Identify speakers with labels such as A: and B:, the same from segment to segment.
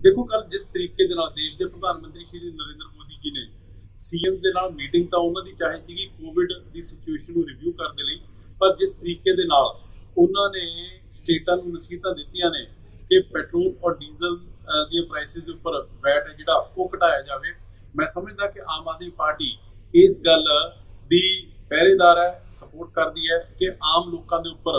A: ਦੇਖੋ ਕੱਲ ਜਿਸ ਤਰੀਕੇ ਦੇ ਨਾਲ ਦੇਸ਼ ਦੇ ਪ੍ਰਧਾਨ ਮੰਤਰੀ ਸ਼੍ਰੀ ਨਰਿੰਦਰ ਮੋਦੀ ਜੀ ਨੇ ਸੀਐਮਸ ਦੇ ਨਾਲ ਮੀਟਿੰਗ ਤਾਂ ਉਹਨਾਂ ਦੀ ਚਾਹੇ ਸੀਗੀ ਕੋਵਿਡ ਦੀ ਸਿਚੁਏਸ਼ਨ ਨੂੰ ਰਿਵਿਊ ਕਰਨ ਦੇ ਲਈ, ਪਰ ਜਿਸ ਤਰੀਕੇ ਦੇ ਨਾਲ ਉਹਨਾਂ ਨੇ ਸਟੇਟਾਂ ਨੂੰ ਨਸੀਹਤਾਂ ਦਿੱਤੀਆਂ ਨੇ ਕਿ ਪੈਟਰੋਲ ਔਰ ਡੀਜ਼ਲ ਦੀਆਂ ਪ੍ਰਾਈਸਿਸ ਦੇ ਉੱਪਰ ਵੈਟ ਜਿਹੜਾ ਉਹ ਘਟਾਇਆ ਜਾਵੇ, ਮੈਂ ਸਮਝਦਾ ਕਿ ਆਮ ਆਦਮੀ ਪਾਰਟੀ ਇਸ ਗੱਲ ਦੀ ਪਹਿਰੇਦਾਰ ਹੈ ਸਪੋਰਟ ਕਰਦੀ ਹੈ ਕਿ ਆਮ ਲੋਕਾਂ ਦੇ ਉੱਪਰ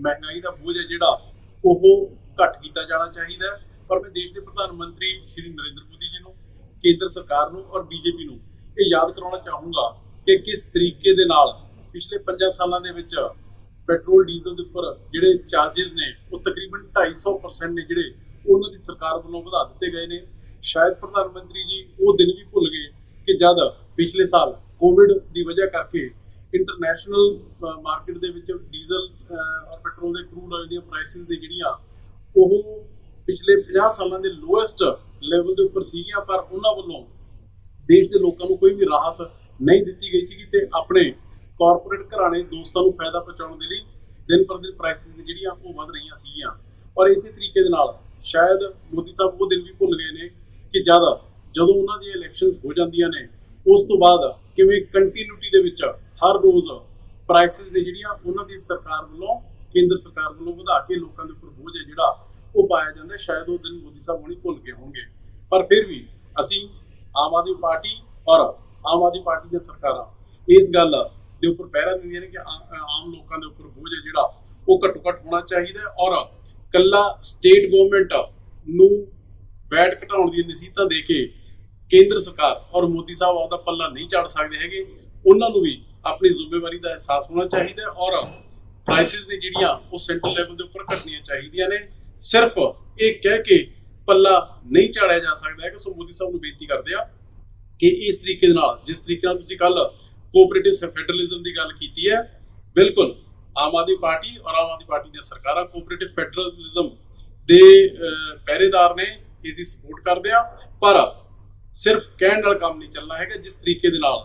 A: ਮਹਿੰਗਾਈ ਦਾ ਬੋਝ ਹੈ ਜਿਹੜਾ ਉਹ ਘੱਟ ਕੀਤਾ ਜਾਣਾ ਚਾਹੀਦਾ ਹੈ। ਪਰ ਮੈਂ ਦੇਸ਼ ਦੇ ਪ੍ਰਧਾਨ ਮੰਤਰੀ ਸ਼੍ਰੀ ਨਰਿੰਦਰ ਮੋਦੀ ਜੀ ਨੂੰ, ਕੇਂਦਰ ਸਰਕਾਰ ਨੂੰ ਔਰ ਬੀਜੇਪੀ ਨੂੰ ਇਹ ਯਾਦ ਕਰਾਉਣਾ ਚਾਹੂੰਗਾ ਕਿ ਕਿਸ ਤਰੀਕੇ ਦੇ ਨਾਲ ਪਿਛਲੇ 5 ਸਾਲਾਂ ਦੇ ਵਿੱਚ ਪੈਟਰੋਲ, ਡੀਜ਼ਲ ਦੇ ਉੱਪਰ ਜਿਹੜੇ ਚਾਰजेस ਨੇ, ਉਹ ਤਕਰੀਬਨ 250% ਨੇ ਜਿਹੜੇ ਉਹਨਾਂ ਦੀ ਸਰਕਾਰ ਵੱਲੋਂ ਵਧਾ ਦਿੱਤੇ ਗਏ ਨੇ। ਸ਼ਾਇਦ ਪ੍ਰਧਾਨ ਮੰਤਰੀ ਜੀ ਉਹ ਦਿਨ ਵੀ ਭੁੱਲ ਗਏ ਕਿ ਜਦ ਪਿਛਲੇ ਸਾਲ ਕੋਵਿਡ ਦੀ ਵਜ੍ਹਾ ਕਰਕੇ ਇੰਟਰਨੈਸ਼ਨਲ ਮਾਰਕੀਟ ਦੇ ਵਿੱਚ ਡੀਜ਼ਲ ਔਰ ਪੈਟਰੋਲ ਦੇ ਕਰੂਡ ਆਇਲ ਦੀਆਂ ਪ੍ਰਾਈਸਿਸ ਦੇ ਜਿਹੜੀਆਂ, ਉਹ ਪਿਛਲੇ 50 ਸਾਲਾਂ ਦੇ ਲੋਐਸਟ ਲੈਵਲ ਦੇ ਉੱਪਰ ਸੀਗੀਆਂ, ਪਰ ਉਹਨਾਂ ਵੱਲੋਂ ਦੇਸ਼ ਦੇ ਲੋਕਾਂ ਨੂੰ ਕੋਈ ਵੀ ਰਾਹਤ ਨਹੀਂ ਦਿੱਤੀ ਗਈ ਸੀਗੀ ਤੇ ਆਪਣੇ ਕਾਰਪੋਰੇਟ ਘਰਾਣੇ ਦੋਸਤਾਂ ਨੂੰ ਫਾਇਦਾ ਪਹੁੰਚਾਉਣ ਦੇ ਲਈ ਦਿਨ ਪਰ ਦਿਨ ਪ੍ਰਾਈਸਿਸ ਜਿਹੜੀਆਂ ਉਹ ਵੱਧ ਰਹੀਆਂ ਸੀਗੀਆਂ। ਔਰ ਇਸੇ ਤਰੀਕੇ ਦੇ ਨਾਲ ਸ਼ਾਇਦ ਮੋਦੀ ਸਾਹਿਬ ਉਹ ਦਿਨ ਵੀ ਭੁੱਲ ਗਏ ਨੇ ਕਿ ਜਦ ਜਦੋਂ ਉਹਨਾਂ ਦੀਆਂ ਇਲੈਕਸ਼ਨਸ ਹੋ ਜਾਂਦੀਆਂ ਨੇ, ਉਸ ਤੋਂ ਬਾਅਦ ਕਿਵੇਂ ਕੰਟੀਨਿਊਟੀ ਦੇ ਵਿੱਚ ਹਰ ਰੋਜ਼ ਪ੍ਰਾਈਸਿਸ ਨੇ ਜਿਹੜੀਆਂ ਉਹਨਾਂ ਦੀ ਸਰਕਾਰ ਵੱਲੋਂ, ਕੇਂਦਰ ਸਰਕਾਰ ਵੱਲੋਂ ਵਧਾ ਕੇ ਲੋਕਾਂ ਦੇ ਉੱਪਰ ਬੋਝ ਹੈ ਜਿਹੜਾ ਉਹ ਪਾਇਆ ਜਾਂਦਾ, ਸ਼ਾਇਦ ਉਹ ਦਿਨ ਮੋਦੀ ਸਾਹਿਬ ਹੋਣੀ ਭੁੱਲ ਗਏ ਹੋਣਗੇ। ਪਰ ਫਿਰ ਵੀ ਅਸੀਂ ਆਮ ਆਦਮੀ ਪਾਰਟੀ ਔਰ ਆਮ ਆਦਮੀ ਪਾਰਟੀ ਦੀਆਂ ਸਰਕਾਰਾਂ ਇਸ ਗੱਲ ਦੇ ਉੱਪਰ ਪਹਿਰਾ ਦਿੰਦੀਆਂ ਨੇ ਕਿ ਆਮ ਲੋਕਾਂ ਦੇ ਉੱਪਰ ਬੋਝ ਹੈ ਜਿਹੜਾ ਉਹ ਘੱਟੋ ਘੱਟ ਹੋਣਾ ਚਾਹੀਦਾ ਔਰ ਕੱਲਾ ਸਟੇਟ ਗਵਰਨਮੈਂਟ ਨੂੰ ਬੈਠ ਘਟਾਉਣ ਦੀਆਂ ਨਸੀਹਤਾਂ ਦੇ ਕੇ ਕੇਂਦਰ ਸਰਕਾਰ ਔਰ ਮੋਦੀ ਸਾਹਿਬ ਆਪਦਾ ਪੱਲਾ ਨਹੀਂ ਚੜ ਸਕਦੇ ਹੈਗੇ, ਉਹਨਾਂ ਨੂੰ ਵੀ ਆਪਣੀ ਜ਼ਿੰਮੇਵਾਰੀ ਦਾ ਅਹਿਸਾਸ ਹੋਣਾ ਚਾਹੀਦਾ ਔਰ ਪ੍ਰਾਈਸਿਸ ਨੇ ਜਿਹੜੀਆਂ ਉਹ ਸੈਂਟਰ ਲੈਵਲ ਦੇ ਉੱਪਰ ਘਟਣੀਆਂ ਚਾਹੀਦੀਆਂ ਨੇ। ਸਿਰਫ ਇਹ ਕਹਿ ਕੇ ਪੱਲਾ ਨਹੀਂ ਝਾੜਿਆ ਜਾ ਸਕਦਾ ਹੈ ਕਿ ਸੋ ਮੋਦੀ ਸਾਹਿਬ ਨੂੰ ਬੇਨਤੀ ਕਰਦੇ ਆ ਕਿ ਇਸ ਤਰੀਕੇ ਦੇ ਨਾਲ, ਜਿਸ ਤਰੀਕੇ ਨਾਲ ਤੁਸੀਂ ਕੱਲ ਕੋਆਪਰੇਟਿਵ ਫੈਡਰਲਿਜ਼ਮ ਦੀ ਗੱਲ ਕੀਤੀ ਹੈ, ਬਿਲਕੁਲ ਆਮ ਆਦਮੀ ਪਾਰਟੀ ਔਰ ਆਮ ਆਦਮੀ ਪਾਰਟੀ ਦੀਆਂ ਸਰਕਾਰਾਂ ਕੋਆਪਰੇਟਿਵ ਫੈਡਰਲਿਜ਼ਮ ਦੇ ਪਹਿਰੇਦਾਰ ਨੇ ਇਸ ਦੀ ਸਪੋਰਟ ਕਰਦੇ ਆ। ਪਰ ਸਿਰਫ ਕਹਿਣ ਨਾਲ ਕੰਮ ਨਹੀਂ ਚੱਲਣਾ ਹੈਗਾ। ਜਿਸ ਤਰੀਕੇ ਦੇ ਨਾਲ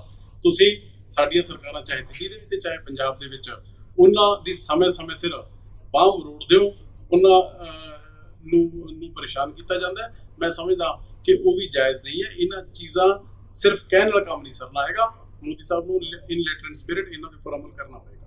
A: ਤੁਸੀਂ ਸਾਡੀਆਂ ਸਰਕਾਰਾਂ, ਚਾਹੇ ਦਿੱਲੀ ਦੇ ਵਿੱਚ ਤੇ ਚਾਹੇ ਪੰਜਾਬ ਦੇ ਵਿੱਚ, ਉਹਨਾਂ ਦੀ ਸਮੇਂ-ਸਮੇਂ ਸਿਰ ਬਾਹ ਮਰੋੜਦੇ ਹੋ। ਉਹਨਾਂ ਨੂੰ ਨੂੰ ਪਰੇਸ਼ਾਨ ਕੀਤਾ ਜਾਂਦਾ ਹੈ। ਮੈਂ ਸਮਝਦਾ ਕਿ ਉਹ ਵੀ ਜਾਇਜ਼ ਨਹੀਂ ਹੈ। ਇਹਨਾਂ ਚੀਜ਼ਾਂ ਸਿਰਫ ਕਹਿਣ ਨਾਲ ਕੰਮ ਨਹੀਂ ਸਰਨਾ ਹੈਗਾ। ਮੋਦੀ ਸਾਹਿਬ ਨੂੰ ਇਨ ਲੈਟਰ ਸਪਿਰਿਟ ਇਹਨਾਂ ਦੇ ਉੱਪਰ ਅਮਲ ਕਰਨਾ ਪਏਗਾ।